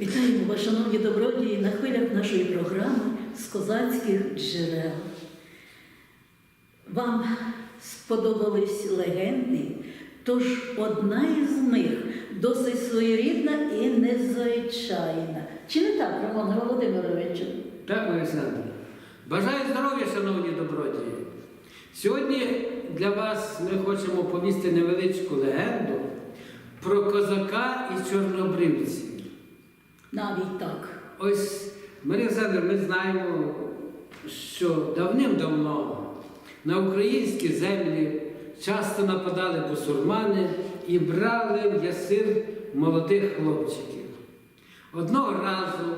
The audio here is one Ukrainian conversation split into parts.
Вітаємо вас, шановні добродії, на хвилях нашої програми з козацьких джерел. Вам сподобались легенди, тож одна із них досить своєрідна і незвичайна. Чи не так, Роман Володимировичу? Так, Олександр. Бажаю здоров'я, шановні добродії. Сьогодні для вас ми хочемо повісти невеличку легенду про козака і чорнобривців. Навіть так. Ось, Марія Олександр, ми знаємо, що давним-давно на українські землі часто нападали бусурмани і брали в ясир молодих хлопчиків. Одного разу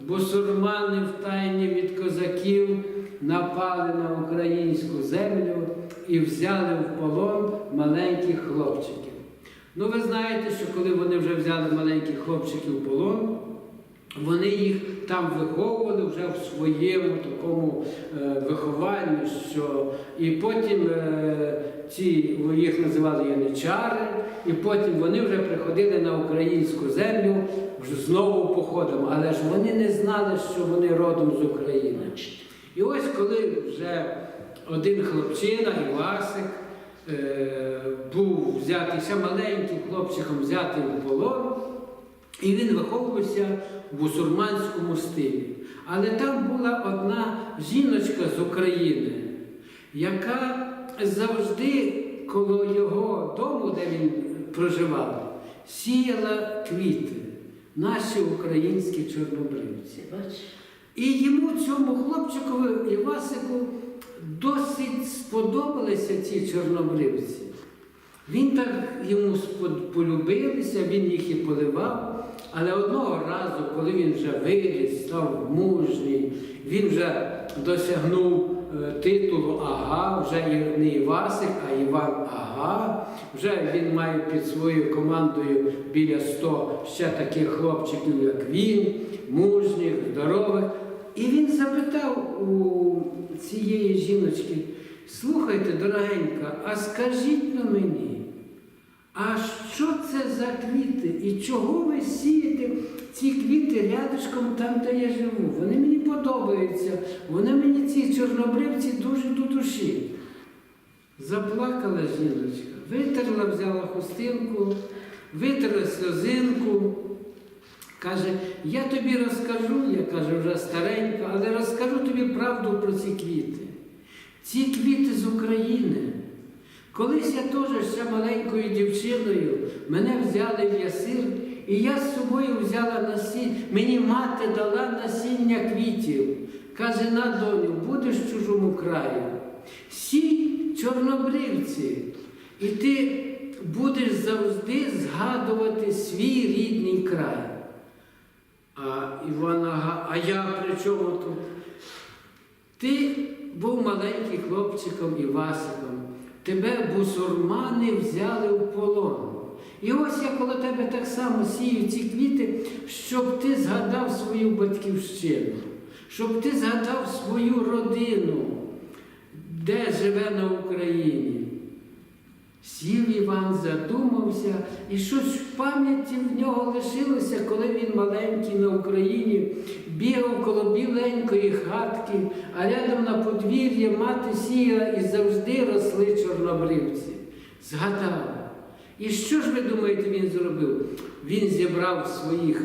бусурмани втайні від козаків напали на українську землю і взяли в полон маленьких хлопчиків. Ну, ви знаєте, що коли вони вже взяли маленьких хлопчиків в полон, вони їх там виховували вже в своєму такому е, вихованні, що і потім е, ці їх називали яничари, і потім вони вже приходили на українську землю знову походом, але ж вони не знали, що вони родом з України. І ось коли вже один хлопчина, Івасик, е, був ще маленьким хлопчиком взятий в полон, і він виховувався в бусурманському стилі. Але там була одна жіночка з України, яка завжди коло його дому, де він проживав, сіяла квіти, наші українські чорнобривці. І йому цьому хлопчикові Івасику досить сподобалися ці чорнобривці. Він так йому полюбилися, він їх і поливав. Але одного разу, коли він вже виріс, став мужній, він вже досягнув е, титулу Ага, вже не Івасик, а Іван Ага. Вже він має під своєю командою біля 100 ще таких хлопчиків, як він, мужніх, здорових. І він запитав у цієї жіночки: слухайте, дорогенька, а скажіть на мені, а що це за квіти? І чого ви сієте ці квіти рядышком там, де я живу? Вони мені подобаються, вони мені ці чорнобривці дуже до душі. Заплакала жіночка, витерла, взяла хустинку, витерла сльозинку. Каже, я тобі розкажу, я каже, вже старенька, але розкажу тобі правду про ці квіти. Ці квіти з України. Колись я теж ще маленькою дівчиною мене взяли в ясир, і я з собою взяла насіння, мені мати дала насіння квітів. Каже, на доню, будеш в чужому краю. Сій чорнобривці, і ти будеш завжди згадувати свій рідний край. А Іван, ага, а я при чому тут? Ти був маленьким хлопчиком Івасиком, тебе бусурмани взяли в полон. І ось я коло тебе так само сію ці квіти, щоб ти згадав свою батьківщину, щоб ти згадав свою родину, де живе на Україні. Сів Іван, задумався, і щось в пам'яті в нього лишилося, коли він маленький на Україні бігав коло біленької хатки, а рядом на подвір'ї мати сіяла і завжди росли чорнобривці. Згадав. І що ж ви думаєте, він зробив? Він зібрав своїх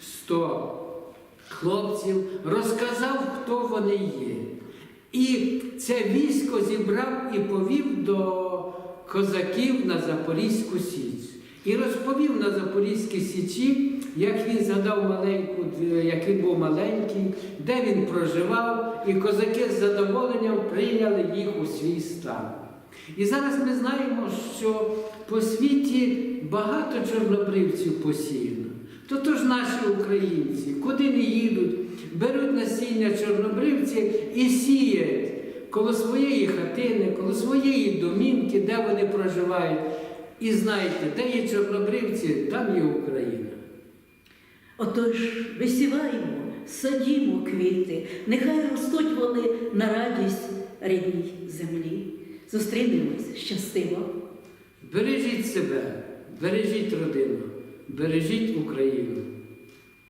сто хлопців, розказав, хто вони є. І це військо зібрав і повів до козаків на Запорізьку Січ. І розповів на Запорізькій Січі, як він згадав маленьку, як він був маленький, де він проживав, і козаки з задоволенням прийняли їх у свій стан. І зараз ми знаємо, що по світі багато чорнобривців посіяно. То то ж наші українці, куди не їдуть, беруть насіння чорнобривців і сіють коло своєї хатини, коло своєї домівки, де вони проживають. І знаєте, де є чорнобривці, там є Україна. Отож, висіваємо, садімо квіти, нехай ростуть вони на радість рідній землі. Зустрінемось щастиво. Бережіть себе, бережіть родину, бережіть Україну.